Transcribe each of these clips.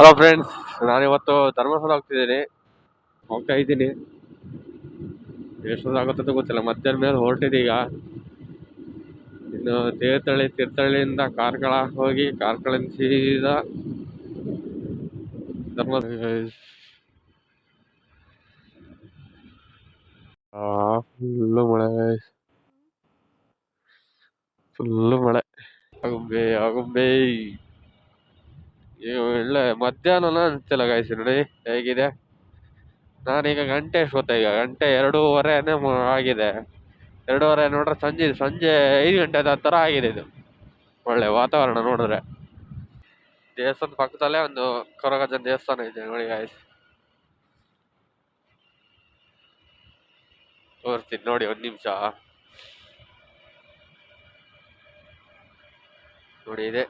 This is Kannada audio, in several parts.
ಹಲೋ ಫ್ರೆಂಡ್ಸ್ ನಾನಿವತ್ತು ಧರ್ಮಸ್ಥಳ ಹೋಗ್ತಿದ್ದೀನಿ. ಹೋಗ್ತಾ ಇದ್ದೀನಿ. ಎಷ್ಟೊತ್ತಾಗುತ್ತೆ ಅಂತ ಗೊತ್ತಿಲ್ಲ. ಮಧ್ಯಾಹ್ನ ಮೇಲೆ ಹೊರಟಿದ್ದೀಗ ಇನ್ನು ತೀರ್ಥಹಳ್ಳಿ ತೀರ್ಥಹಳ್ಳಿಯಿಂದ ಕಾರ್ಕಳ ಹೋಗಿ ಕಾರ್ಕಳದಿಂದ ಸೀದಾ ಧರ್ಮ ಫುಲ್ಲು ಮಳೆ. ಫುಲ್ಲು ಮಳೆ. ಆಗುಂಬೆ ಆಗುಂಬೆ. ಒಳ್ಳೆ ಮಧ್ಯಾಹ್ನನ ಅನಿಸ್ತಿಲ್ಲ ಗಾಯ್ಸ್ ನೋಡಿ ಹೇಗಿದೆ. ನಾನೀಗ ಗಂಟೆ ಎಷ್ಟು ಗೊತ್ತಾ ಈಗ, ಗಂಟೆ ಎರಡೂವರೆನೇ ಆಗಿದೆ. ಎರಡೂವರೆ ನೋಡ್ರೆ ಸಂಜೆ ಸಂಜೆ ಐದು ಗಂಟೆ ಥರ ಆಗಿದೆ ಇದು. ಒಳ್ಳೆ ವಾತಾವರಣ ನೋಡಿದ್ರೆ. ದೇವಸ್ಥಾನ ಪಕ್ಕದಲ್ಲೇ ಒಂದು ಕೊರಗಜ್ಜನ ದೇವಸ್ಥಾನ ಇದೆ, ನೋಡಿ ಗಾಯ್ಸ್ ತೋರಿಸ್ತೀನಿ ನೋಡಿ ಒಂದು ನಿಮಿಷ. ನೋಡಿ ಇದೆ.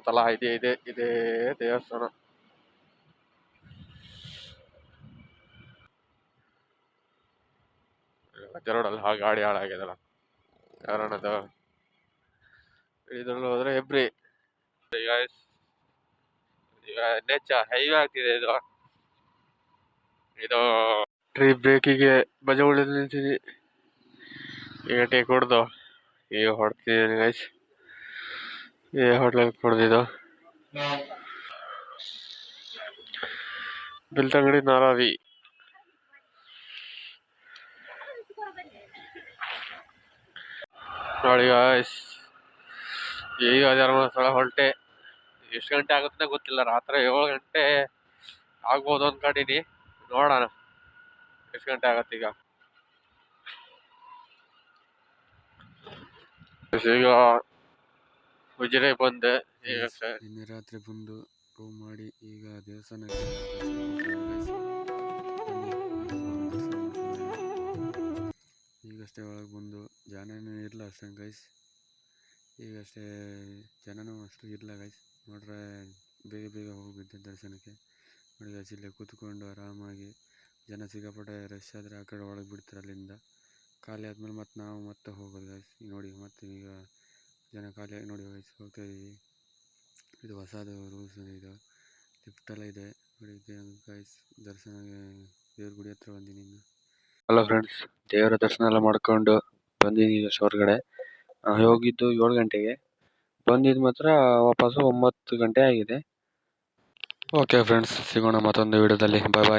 ಕಾಣುತ್ತಲ್ಲ ಇದೆ ಇದೆ ಇದೇ ದೇವಸ್ಥಾನ. ರೋಡಲ್ಲಿ ಹಾಗೆ ಗಾಡಿ ಹಾಳಾಗಿದಲ್ಲ ಕಾರಣದ ಇದ್ರಲ್ಲಿ ಹೋದ್ರೆ ಹೆಬ್ರಿ ಈಗ ಈಗ ನೆಚ್ಚ ಹೈವೇ ಆಗ್ತಿದೆ ಇದು. ಇದು ಟ್ರೀ ಬ್ರೇಕಿಗೆ ಬಜೆ ಉಳಿದು ನಿಲ್ಸಿದ್ವಿ ಈಗ ಟೇಕ್ ಹೊಡೆದು ಈಗ ಹೊಡ್ತಿದ್ದೀನಿ ಗೈಸ್ ಈ ಹೋಟ್ಲಲ್ಲಿ ಕುಡ್ದಿದ್ದು. ಬೆಳ್ತಂಗಡಿ ನಾರಾವಿ ನೋಡಿ ಈಗ ಧರ್ಮಸ್ಥಳ ಹೊರಟೆ. ಎಷ್ಟು ಗಂಟೆ ಆಗುತ್ತೆ ಗೊತ್ತಿಲ್ಲ, ರಾತ್ರಿ ಏಳು ಗಂಟೆ ಆಗ್ಬೋದು ಅಂದ್ಕೊಂಡಿನಿ ನೋಡೋಣ ಎಷ್ಟು ಗಂಟೆ ಆಗತ್ತೆ ಈಗ. ಈಗ ಉಜಿರೆ ಬಂದೆ. ಈಗ ಸರ್ ನಿನ್ನೆ ರಾತ್ರಿ ಬಂದು ರೂಮ್ ಮಾಡಿ ಈಗ ದೇವಸ್ಥಾನ ಈಗಷ್ಟೇ ಒಳಗೆ ಬಂದು ಜನನೂ ಇರಲ್ಲ ಅಷ್ಟೇ ಗೈಸ್ ಈಗಷ್ಟೇ ಜನನೂ ಅಷ್ಟು ಇರಲ್ಲ ಗೈಸ್ ನೋಡ್ರೆ ಬೇಗ ಬೇಗ ಹೋಗಿದ್ದೆ ದರ್ಶನಕ್ಕೆ. ನೋಡಿ ಗೈಸ್ ಇಲ್ಲೇ ಕೂತ್ಕೊಂಡು ಆರಾಮಾಗಿ ಜನ ಸಿಕ್ಕಾಪಟ್ಟೆ ರಶ್ ಆದರೆ ಆ ಕಡೆ ಒಳಗೆ ಬಿಡ್ತಾರೆ ಅಲ್ಲಿಂದ. ಖಾಲಿ ಆದಮೇಲೆ ಮತ್ತೆ ನಾವು ಮತ್ತೆ ಹೋಗೋದು ಗೈಸ್ ನೋಡಿ ಮತ್ತೆ ಈಗ ಜನ ಖಾಲಿಯಾಗಿ ನೋಡಿ ಗಾಯ್ಸ್ ಹೋಗ್ತಾ ಇದ್ದೀವಿ ಇದು ಹೊಸದು ರೂಲ್ಸ್ ಇದು ಲಿಫ್ಟ್ ಎಲ್ಲ ಇದೆ. ನೋಡಿ ಗೈಸ್ ದರ್ಶನ ದೇವ್ರ ಗುಡಿ ಹತ್ರ ಬಂದೀನಿ ಇನ್ನು. ಹಲೋ ಫ್ರೆಂಡ್ಸ್ ದೇವರ ದರ್ಶನ ಎಲ್ಲ ಮಾಡ್ಕೊಂಡು ಬಂದಿದ್ದೀನಿ ಅಷ್ಟು ಹೊರಗಡೆ. ಹೋಗಿದ್ದು ಏಳು ಗಂಟೆಗೆ. ಬಂದಿದ್ದು ಮಾತ್ರ ವಾಪಸ್ಸು ಒಂಬತ್ತು ಗಂಟೆ ಆಗಿದೆ. ಓಕೆ ಫ್ರೆಂಡ್ಸ್ ಸಿಗೋಣ ಮತ್ತೊಂದು ವಿಡಿಯೋದಲ್ಲಿ ಬಾಯ್ ಬಾಯ್